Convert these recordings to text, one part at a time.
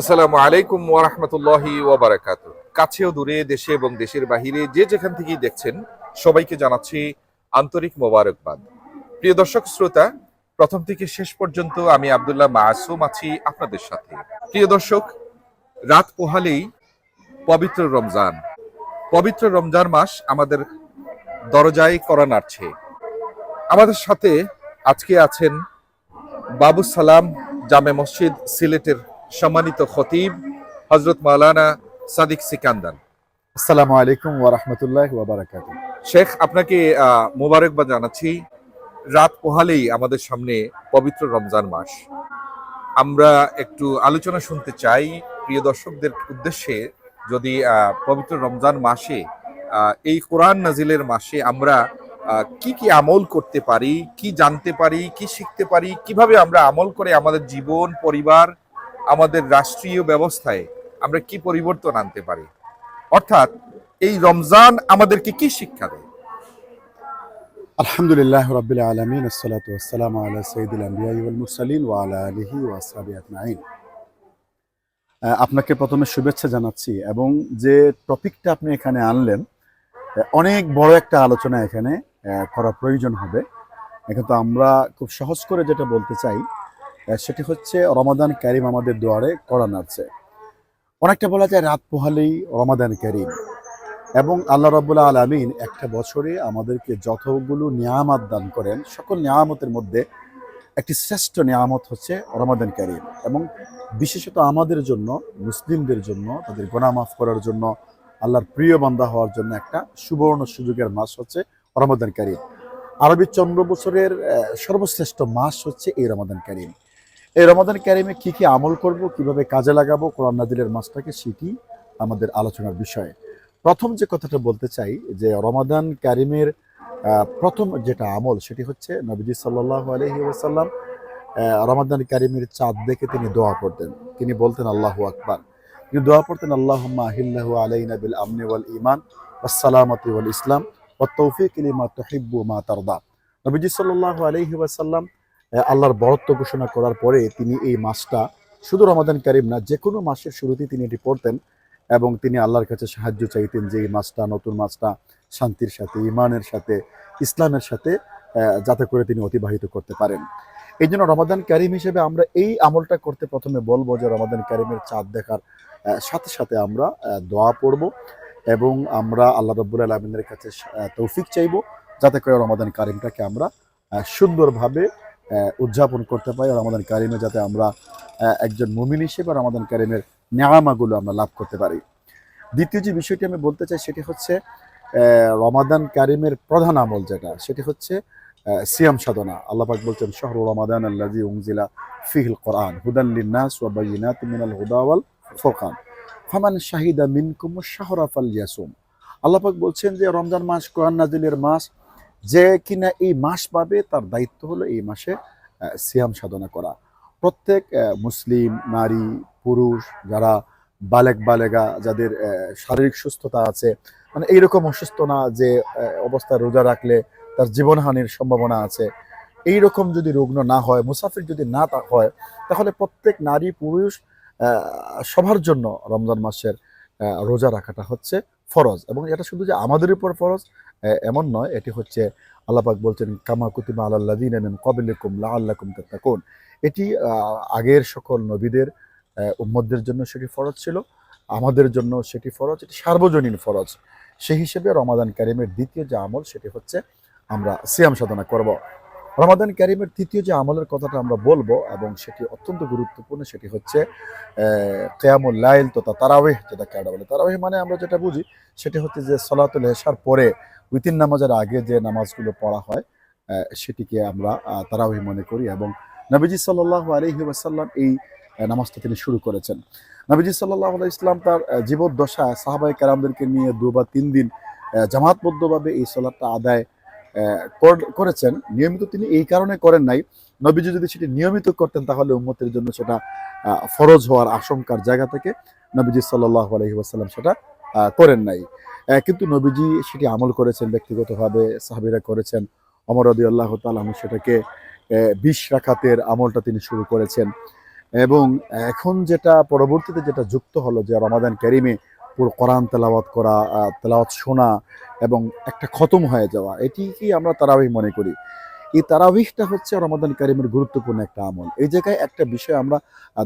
আসসালামু আলাইকুম ওয়ারহমতুল্লাহি ওয়াবারাকাত কাছেও দূরে দেশে এবং দেশের বাহিরে যে যেখান থেকেই দেখছেন, সবাইকে জানাচ্ছি আন্তরিক মোবারকবাদ। প্রিয় দর্শক, শ্রোতা, প্রথম থেকে শেষ পর্যন্ত আমি আব্দুল্লাহ মাসুম আছি আপনাদের সাথে। প্রিয় দর্শক, রাত পোহালেই পবিত্র রমজান। পবিত্র রমজান মাস আমাদের দরজায় করা নাড়ছে। আমাদের সাথে আজকে আছেন বাবু সালাম জামে মসজিদ সিলেটের সম্মানিত খতিব হজরত মাওলানা সাদিক সিকান্দার আসসালামু আলাইকুম ওয়া রাহমাতুল্লাহি ওয়া বারাকাতুহু। শেখ আপনাকে মোবারকবাদ জানাচ্ছি। রাত পোহালেই আমাদের সামনে পবিত্র রমজান মাস। আমরা একটু আলোচনা শুনতে চাই প্রিয় দর্শকদের উদ্দেশ্যে যদি পবিত্র রমজান মাসে এই কোরআন নাজিলের মাসে আমরা কি কি আমল করতে পারি কি জানতে পারি কি শিখতে পারি কীভাবে আমরা আমল করে আমাদের জীবন পরিবার আমাদের রাষ্ট্রীয় ব্যবস্থায় আমরা কি পরিবর্তন আনতে পারি? অর্থাৎ এই রমজান আমাদেরকে কি শিক্ষা দেয়? আলহামদুলিল্লাহ আলামিন, আসসালাতু ওয়াসসালামু আলা সাইয়্যিদিল আমবিয়া ওয়াল মুরসালিন ওয়া আলা আলিহি ওয়া আজমাইন। আপনাকে প্রথমে শুভেচ্ছা জানাচ্ছি এবং যে টপিকটা আপনি এখানে আনলেন অনেক বড় একটা আলোচনা এখানে করা প্রয়োজন হবে। কিন্তু আমরা খুব সহজ করে যেটা বলতে চাই সেটি হচ্ছে রমাদান কারিম আমাদের দুয়ারে করা নাড়ছে অনেকটা বলা যায় রাত পোহালেই রমাদান কারিম। এবং আল্লাহ রাবুল্লাহ আলমিন একটা বছরে আমাদেরকে যতগুলো নিয়ামত দান করেন, সকল নিয়ামতের মধ্যে একটি শ্রেষ্ঠ নিয়ামত হচ্ছে রমাদান কারিম। এবং বিশেষত আমাদের জন্য, মুসলিমদের জন্য, তাদের গোনা মাফ করার জন্য, আল্লাহর প্রিয় বান্দা হওয়ার জন্য একটা সুবর্ণ সুযোগের মাস হচ্ছে রমাদান কারিম। আরবি চন্দ্র বছরের সর্বশ্রেষ্ঠ মাস হচ্ছে এই রমাদান কারিম। এই রমাদান কারিমে কি কি আমল করব কীভাবে কাজে লাগাবো কোরআন নাজিলের মাসটাকে সেটি আমাদের আলোচনার বিষয়। প্রথম যে কথাটা বলতে চাই যে রমাদান কারিমের আহ, প্রথম যেটা আমল সেটি হচ্ছে নবীজি সাল্লাহ আলহি ওসাল্লাম রমাদান কারিমের চাঁদ দেখে তিনি দোয়া পড়তেন তিনি বলতেন আল্লাহ আকবার। তিনি দোয়া পড়তেন আল্লাহ আহিল্লাহু আলাইনা বিল আমনি ওয়াল ইমান আসসালামতি ইসলাম ও তৌফিক লিমা তহিব্বু মা তারদা। নবীজি সাল্লাহ আলহি ওয়াসাল্লাম আল্লাহর বরত্ব ঘোষণা করার পরে তিনি এই মাসটা, শুধু রমাদান কারিম না, যে কোনো মাসের শুরুতেই তিনি এটি পড়তেন এবং তিনি আল্লাহর কাছে সাহায্য চাইতেন যে এই মাসটা নতুন মাসটা শান্তির সাথে ইমানের সাথে, ইসলামের সাথে যাতে করে তিনি অতিবাহিত করতে পারেন। এই জন্য রমাদান কারিম হিসেবে আমরা এই আমলটা করতে প্রথমে বলব যে রমাদান কারিমের চাঁদ দেখার সাথে সাথে আমরা দোয়া পড়ব এবং আমরা আল্লাহ রব্বুল আলমিনের কাছে তৌফিক চাইব যাতে করে রমাদান কারিমটাকে আমরা সুন্দরভাবে উদযাপন করতে পারি রমাদান কারিমে যাতে আমরা একজন মুমিন হিসেবে রমাদান কারিমের নেয়ামাগুলো আমরা লাভ করতে পারি। দ্বিতীয় যে বিষয়টি আমি বলতে চাই সেটি হচ্ছে রমাদান কারিমের প্রধান আমল যেটা, সেটি হচ্ছে সিয়াম সাধনা। আল্লাহ পাক বলছেন, শহর রমাদান আল্লাজি উংজিলা ফিহিল কোরআন হুদান লিন্নাস ওয়া বাইয়িনাতিন মিনাল হুদা ওয়াল ফামান শাহিদা মিনকুম শাহরাফ ফালইয়াসুম আল্লাহ পাক বলছেন যে, রমজান মাস কোরআন নাজিলের মাস যে কিনা এই মাস পাবে তার দায়িত্ব হলো এই মাসে সিয়াম সাধনা করা। প্রত্যেক মুসলিম নারী পুরুষ যারা বালেক বালেগা যাদের শারীরিক সুস্থতা আছে মানে এইরকম অসুস্থ না যে আহ, অবস্থায় রোজা রাখলে তার জীবনহানির সম্ভাবনা আছে। এই রকম যদি রুগ্ন না হয় মুসাফির যদি না হয় তাহলে প্রত্যেক নারী পুরুষ সবার জন্য রমজান মাসের রোজা রাখাটা হচ্ছে। ফরজ এবং এটা শুধু যে আমাদের উপর ফরজ এমন নয় এটি হচ্ছে আল্লাপাক বলছেন কামা কুতিমা আল্লাদিন মিন কবিলিকুম লাআল্লাকুম তাত্তাকুন। এটি আগের সকল নবীদের আহ, উম্মতদের জন্য সেটি ফরজ ছিল আমাদের জন্য সেটি ফরজ এটি সার্বজনীন ফরজ। সেই হিসেবে রমাদান কারিমের দ্বিতীয় যে আমল সেটি হচ্ছে আমরা সিয়াম সাধনা করব। রমাদান কারিমের তৃতীয় যে আমলের কথাটা আমরা বলব এবং সেটি অত্যন্ত গুরুত্বপূর্ণ, সেটি হচ্ছে কেয়ামুল লাইল, তথা তারাওয়েহ যেটা কেডা বলে। তারাওয়েহ মানে আমরা যেটা বুঝি, সেটি হচ্ছে যে সলাতুল হেসার পরে উইতিন নামাজের আগে যে নামাজগুলো পড়া হয় সেটিকে আমরা তারাওয়েহ মনে করি এবং নবীজি সাল্লাহ আলহি ওয়াসাল্লাম এই নামাজটা তিনি শুরু করেছেন। নবীজি সাল্লাহ আলাই ইসলাম তার জীবদ্দশায় সাহাবাই কারামদেরকে নিয়ে দু বা তিন দিন জামাতবদ্ধভাবে এই সলাটটা আদায় করেছেন, নিয়মিত তিনি এই কারণে করেন নাই। নবীজি যদি সেটি নিয়মিত করতেন, তাহলে উম্মতের জন্য সেটা ফরজ হওয়ার আশঙ্কার জায়গা থেকে নবীজি সাল্লাহ আলহি ওয়াসাল্লাম সেটা করেন নাই। কিন্তু নবীজি সেটি আমল করেছেন, ব্যক্তিগতভাবে সাহাবিরা করেছেন। অমর রদি আল্লাহ তালু সেটাকে বিশ রাখাতের আমলটা তিনি শুরু করেছেন। এবং এখন যেটা, পরবর্তীতে যেটা যুক্ত হলো যে রমাদান ক্যারিমে পুরো কোরআন তেলাওয়াত করা তেলাওয়াত শোনা এবং একটা খতম হয়ে যাওয়া এটি কি আমরা তারাবিহ মনে করি। এই তারাবিহটা হচ্ছে রমাদান কারিমের গুরুত্বপূর্ণ একটা আমল। এই জায়গায় একটা বিষয় আমরা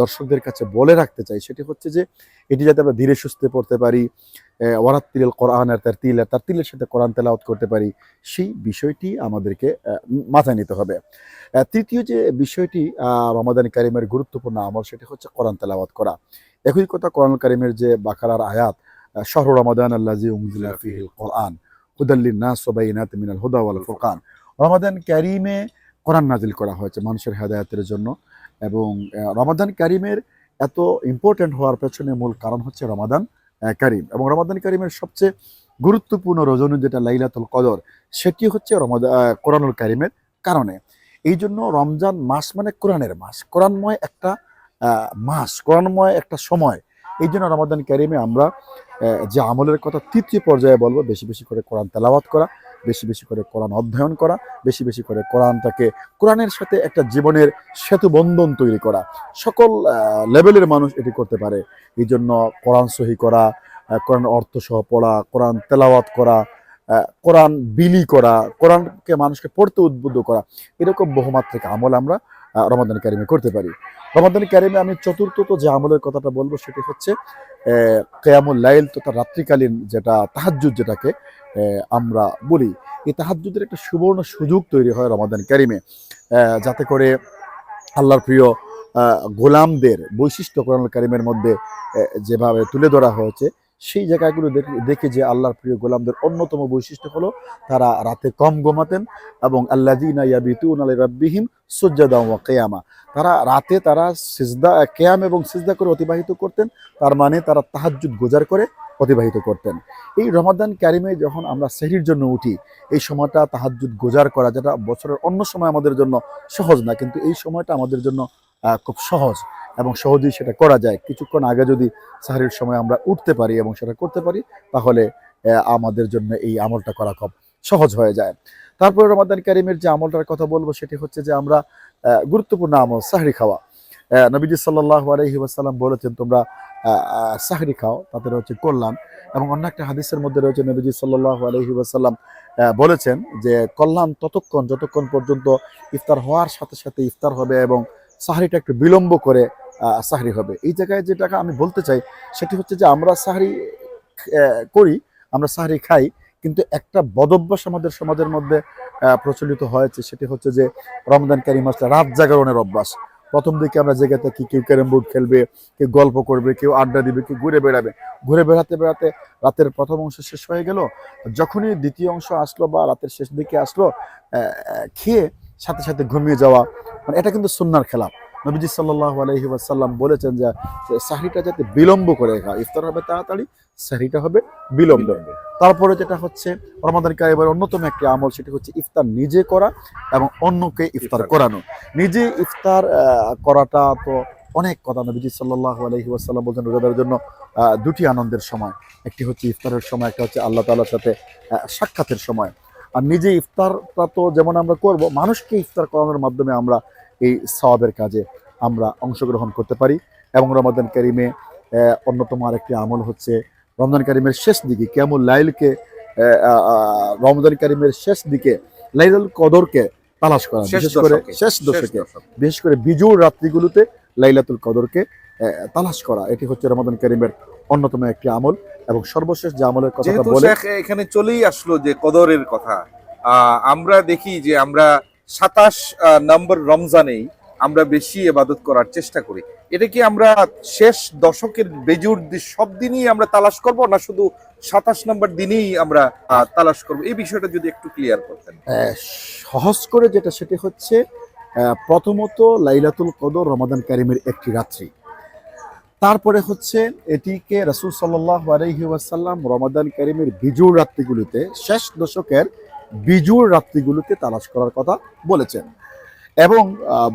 দর্শকদের কাছে বলে রাখতে চাই, সেটি হচ্ছে যে এটি যাতে আমরা ধীরে সুস্থে পড়তে পারি ওয়ারাত্তিল কোরআনের তার তিল তার তিলের সাথে কোরআন তেলাওয়াত করতে পারি, সেই বিষয়টি আমাদেরকে মাথায় নিতে হবে। তৃতীয় যে বিষয়টি রমাদান কারিমের গুরুত্বপূর্ণ আমল, সেটি হচ্ছে কোরআন তেলাওয়াত করা। একই কথা কোরআন কারিমের যে বাকারার আয়াত শহর রমাদান আল্লাহ উমজিলা ফিহিল কোরআন হুদাল্লিন নাস ওয়াবাইনাত মিনাল হুদা ফুরকান। রমাদান কারিমে কোরআন নাজিল করা হয়েছে মানুষের হেদায়েতের জন্য এবং রমাদান কারিমের এত ইম্পর্ট্যান্ট হওয়ার পেছনে মূল কারণ হচ্ছে রমাদান। কারিম। এবং রমাদান কারিমের সবচেয়ে গুরুত্বপূর্ণ রজনী যেটা লাইলাতুল কদর, সেটি হচ্ছে রমাদা কোরআনুল কারিমের কারণে। এই জন্য রমজান মাস মানে কোরআনের মাস। কোরআনময় একটা মাস, কোরআনময় একটা সময়। এই জন্য রমাদান ক্যারিমে আমরা যে আমলের কথা তৃতীয় পর্যায়ে বলব, বেশি বেশি করে কোরআন তেলাওয়াত করা। বেশি বেশি করে কোরআন অধ্যয়ন করা, বেশি বেশি করে কোরআনটাকে কোরআনের সাথে একটা জীবনের সেতু বন্ধন তৈরি করা। সকল লেভেলের মানুষ এটি করতে পারে। এই জন্য কোরআন সহি করা কোরআন অর্থ সহ পড়া, কোরআন তেলাওয়াত করা কোরআন বিলি করা, কোরআনকে মানুষকে পড়তে উদ্বুদ্ধ করা, এরকম বহুমাত্রিক আমল আমরা রমাদান কারিমে করতে পারি। রমাদান ক্যারিমে আমি চতুর্থত যে আমলের কথাটা বলব সেটি হচ্ছে কেয়ামুল লাইল তথা রাত্রিকালীন যেটা তাহাজুদ যেটাকে আমরা বলি। এই তাহাজুদের একটা সুবর্ণ সুযোগ তৈরি হয় রমাদান ক্যারিমে যাতে করে আল্লাহর প্রিয় গোলামদের বৈশিষ্ট্য কোরআন কারিমের মধ্যে যেভাবে তুলে ধরা হয়েছে সেই জায়গাগুলো দেখে- যে আল্লাহর প্রিয় গোলামদের অন্যতম বৈশিষ্ট্য হলো তারা রাতে কম ঘুমাতেন এবং আল্লাদিনা ইয়াবিতুন আলী রাব্বিহিম সুজ্জাদা ওয়া কেয়ামা। তারা রাতে তারা সিজদা, কেয়াম এবং সিজদা করে অতিবাহিত করতেন, তার মানে তারা তাহাজ্জুদ গোজার করে অতিবাহিত করতেন। এই রমাদান ক্যারিমে যখন আমরা সেহরির জন্য উঠি, এই সময়টা তাহাজ্জুদ গোজার করা যেটা বছরের অন্য সময় আমাদের জন্য সহজ না, কিন্তু এই সময়টা আমাদের জন্য খুব সহজ। এবং সহজেই সেটা করা যায়। কিছুক্ষণ আগে যদি সাহারির সময় আমরা উঠতে পারি এবং সেটা করতে পারি, তাহলে আমাদের জন্য এই আমলটা করা খুব সহজ হয়ে যায়। তারপরে রমাদান কারিমের যে আমলটার কথা বলব, সেটি হচ্ছে যে আমরা গুরুত্বপূর্ণ আমল, সাহরি খাওয়া। নবীজি সাল্লাহ আলহি ওয়াসাল্লাম বলেছেন, তোমরা সাহরি খাও, তাতে রয়েছে কল্যাণ। এবং অন্য একটা হাদিসের মধ্যে রয়েছে, নবীজি সাল্লাহ আলহি ওয়াসাল্লাম বলেছেন যে, কল্যাণ ততক্ষণ, যতক্ষণ পর্যন্ত ইফতার হওয়ার সাথে সাথে ইফতার হবে এবং সাহারিটা একটু বিলম্ব করে সাহারি হবে। এই জায়গায় যেটাকে আমি বলতে চাই, সেটি হচ্ছে যে আমরা সাহারি করি, আমরা সাহারি খাই, কিন্তু একটা বদভ্যাস আমাদের সমাজের মধ্যে প্রচলিত হয়েছে, সেটি হচ্ছে যে রমজান কারি মাসটা রাত জাগরণের অভ্যাস। প্রথম দিকে আমরা জেগে থাকি, কেউ ক্যারাম বোর্ড খেলবে, কেউ গল্প করবে, কেউ আড্ডা দিবে, কেউ ঘুরে বেড়াবে। ঘুরে বেড়াতে বেড়াতে রাতের প্রথম অংশ শেষ হয়ে গেল। যখনই দ্বিতীয় অংশ আসলো বা রাতের শেষ দিকে আসলো খেয়ে সাথে সাথে ঘুমিয়ে যাওয়া। মানে এটা কিন্তু সুন্নার খেলাপ নবীজি সাল্লাহ আলহি ওয়াসাল্লাম বলেছেন যে সাহরিটা যাতে বিলম্ব করে খায় ইফতার হবে তাড়াতাড়ি সাহরিটা হবে বিলম্ব। তারপরে যেটা হচ্ছে রমাদান কারিমের অন্যতম একটি আমল সেটি হচ্ছে ইফতার নিজে করা এবং অন্যকে ইফতার করানো। নিজে ইফতার করাটা তো অনেক কথা নবীজি সাল্লাহ আলহি ওয়াসাল্লাম বলছেন রোজাদারের জন্য দুটি আনন্দের সময়। একটি হচ্ছে ইফতারের সময় একটা হচ্ছে আল্লাহ তাআলার সাথে সাক্ষাতের সময়। আর নিজে ইফতারটা তো যেমন আমরা করব মানুষকে ইফতার করানোর মাধ্যমে আমরা এই সওয়াবের কাজে আমরা অংশগ্রহণ করতে পারি। এবং রমাদান কারিমে অন্যতম আরেকটি আমল হচ্ছে রমজান কারিমের শেষ দিকে কেমন লাইলকে রমজান কারিমের শেষ দিকে লাইলাল কদরকে তালাশ করা শেষ বিশেষ করে শেষ দশকে বিশেষ করে বিজুর রাত্রিগুলোতে লাইলাতুল কদরকে আহ, তালাশ করা এটি হচ্ছে রমাদান কারিমের অন্যতম একটি আমল এবং সর্বশেষ যে আমলের কথা বলে এখানে চলেই আসলো যে কদরের কথা আমরা দেখি যে আমরা সাতাশ নম্বর রমজানেই আমরা বেশি এবাদত করার চেষ্টা করি। এটা কি আমরা শেষ দশকের বেজুর সব দিনই আমরা তালাশ করব না শুধু সাতাশ নম্বর দিনেই আমরা তালাশ করব? এই বিষয়টা যদি একটু ক্লিয়ার করতেন। সহজ করে যেটা সেটি হচ্ছে আহ, প্রথমত লাইলাতুল কদর রমাদান কারিমের একটি রাত্রি। তারপরে হচ্ছে এটিকে রাসূল সাল্লাহ আলহি ওয়াসাল্লাম রমাদান কারিমের বিজুর রাত্রিগুলিতে শেষ দশকের বিজুর রাত্রিগুলিতে তালাশ করার কথা বলেছেন এবং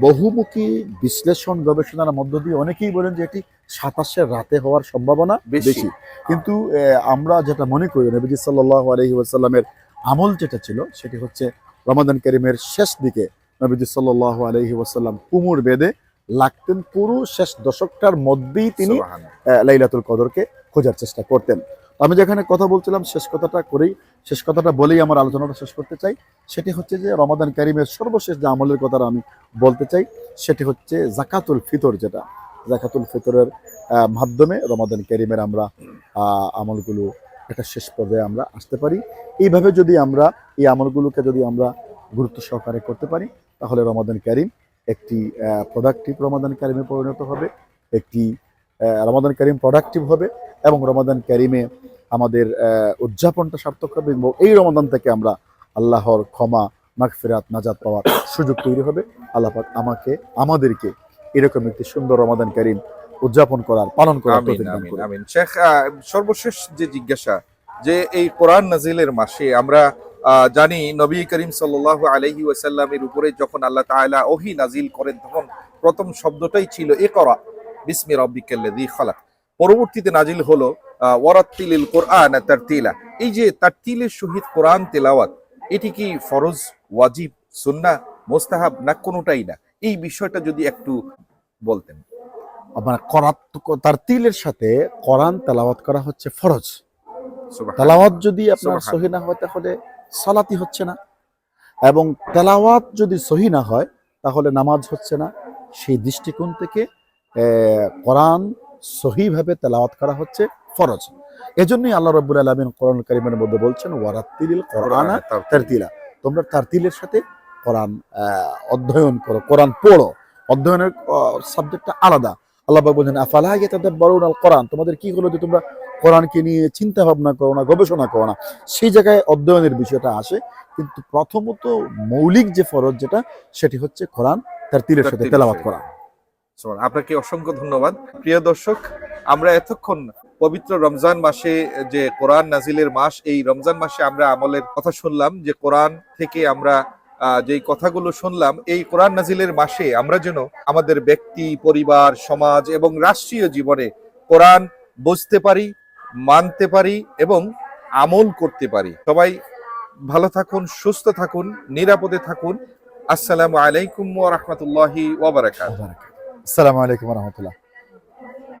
বহুমুখী বিশ্লেষণ গবেষণার মধ্য দিয়ে অনেকেই বলেন যে এটি সাতাশের রাতে হওয়ার সম্ভাবনা বেশি। কিন্তু আমরা যেটা মনে করি নবীজি সাল্লাহ আলহি ওয়াসাল্লামের আমল যেটা ছিল সেটি হচ্ছে রমাদান করিমের শেষ দিকে নবীজি সাল্লাহ আলহি ওয়াসাল্লাম কুমুর বেদে লাগতেন পুরো শেষ দশকটার মধ্যেই তিনি লাইলাতুল কদরকে খোঁজার চেষ্টা করতেন। আমি যেখানে কথা বলছিলাম শেষ কথাটা করেই শেষ কথাটা বলেই আমার আলোচনাটা শেষ করতে চাই। সেটি হচ্ছে যে রমাদান কারিমের সর্বশেষ যে আমলের কথাটা আমি বলতে চাই সেটি হচ্ছে জাকাতুল ফিতর যেটা। জাকাতুল ফিতরের মাধ্যমে রমাদান কারিমের আমরা আমলগুলো একটা শেষ পর্যায়ে আমরা আসতে পারি। এইভাবে যদি আমরা এই আমলগুলোকে যদি আমরা গুরুত্ব সহকারে করতে পারি তাহলে রমাদান কারিম একটি প্রোডাক্টিভ রমাদান কারিমে পরিণত হবে একটি রমাদান কারিম প্রোডাক্টিভ হবে এবং রমাদান কারিমে আমাদের উদযাপনটা সার্থক হবে এবং এই রমাদান থেকে আমরা আল্লাহর ক্ষমা মাগফিরাত নাজাত পাওয়ার সুযোগ তৈরি হবে। আল্লাহ পাক আমাকে আমাদেরকে এরকম একটি সুন্দর রমাদান কারিম উদযাপন করার পালন করার শেখ সর্বশেষ যে জিজ্ঞাসা যে এই কোরআন নাজিলের মাসে আমরা জানি নবী করিম সাল্লাহ আলহি ওয়াসাল্লামের উপরে যখন আল্লাহ তাআলা ওহি নাজিল করেন তখন প্রথম শব্দটাই ছিল এ করা বিসমির রব্বিকাল্লাযী খালাক। পরবর্তীতে নাজিল হলো ওয়ারাত্তিলিল কোরআন তারতিলা। এই যে তারতিলের সহিত কোরআন তেলাওয়াত এটি কি ফরজ ওয়াজিব সুন্নাহ মোস্তাহাব না কোনোটাই না? এই বিষয়টা যদি একটু বলতেন। আপনার করাত তার তিলের সাথে কোরআন তেলাওয়াত করা হচ্ছে ফরজ। তেলাওয়াত যদি আপনার। সহি না হয় তাহলে সালাতি হচ্ছে না। এবং তেলাওয়াত যদি সহি না হয় তাহলে নামাজ হচ্ছে না। সেই দৃষ্টিকোণ থেকে কোরআন সহিভাবে তেলাওয়াত করা হচ্ছে ফরজ। এজন্যই আল্লাহ রব্বুল আলমিন কোরআন কারিমের মধ্যে বলছেন ওয়ারাত্তিলিল কোরআনা তারতিল। তোমরা তারতিলের সাথে কোরআন অধ্যয়ন করো কোরআন পড়ো। অধ্যয়নের সাবজেক্টটা আলাদা। আল্লাহ বলছেন আফালা ইয়াতাদাব্বারুন আল কোরআন তোমাদের কি হলো যে তোমরা কোরআনকে নিয়ে চিন্তা ভাবনা করো না গবেষণা করো না। সেই জায়গায় অধ্যয়নের বিষয়টা আসে কিন্তু প্রথমত মৌলিক যে ফরজ যেটা সেটি হচ্ছে কোরআন তার তীরের সাথে সাথে। করা। আপনাকে অসংখ্য ধন্যবাদ। প্রিয় দর্শক আমরা এতক্ষণ পবিত্র রমজান মাসে যে কোরআন নাজিলের মাস এই রমজান মাসে আমরা আমলের কথা শুনলাম যে কোরআন থেকে আমরা আহ, যেই কথাগুলো শুনলাম এই কোরআন নাজিলের মাসে আমরা যেন আমাদের ব্যক্তি পরিবার সমাজ এবং রাষ্ট্রীয় জীবনে কোরআন বুঝতে পারি মানতে পারি এবং আমল করতে পারি। সবাই ভালো থাকুন, সুস্থ থাকুন, নিরাপদে থাকুন। আসসালামু আলাইকুম ওয়া ওবরাকাত আসসালামু আলাইকুম রহমতুল্লাহ।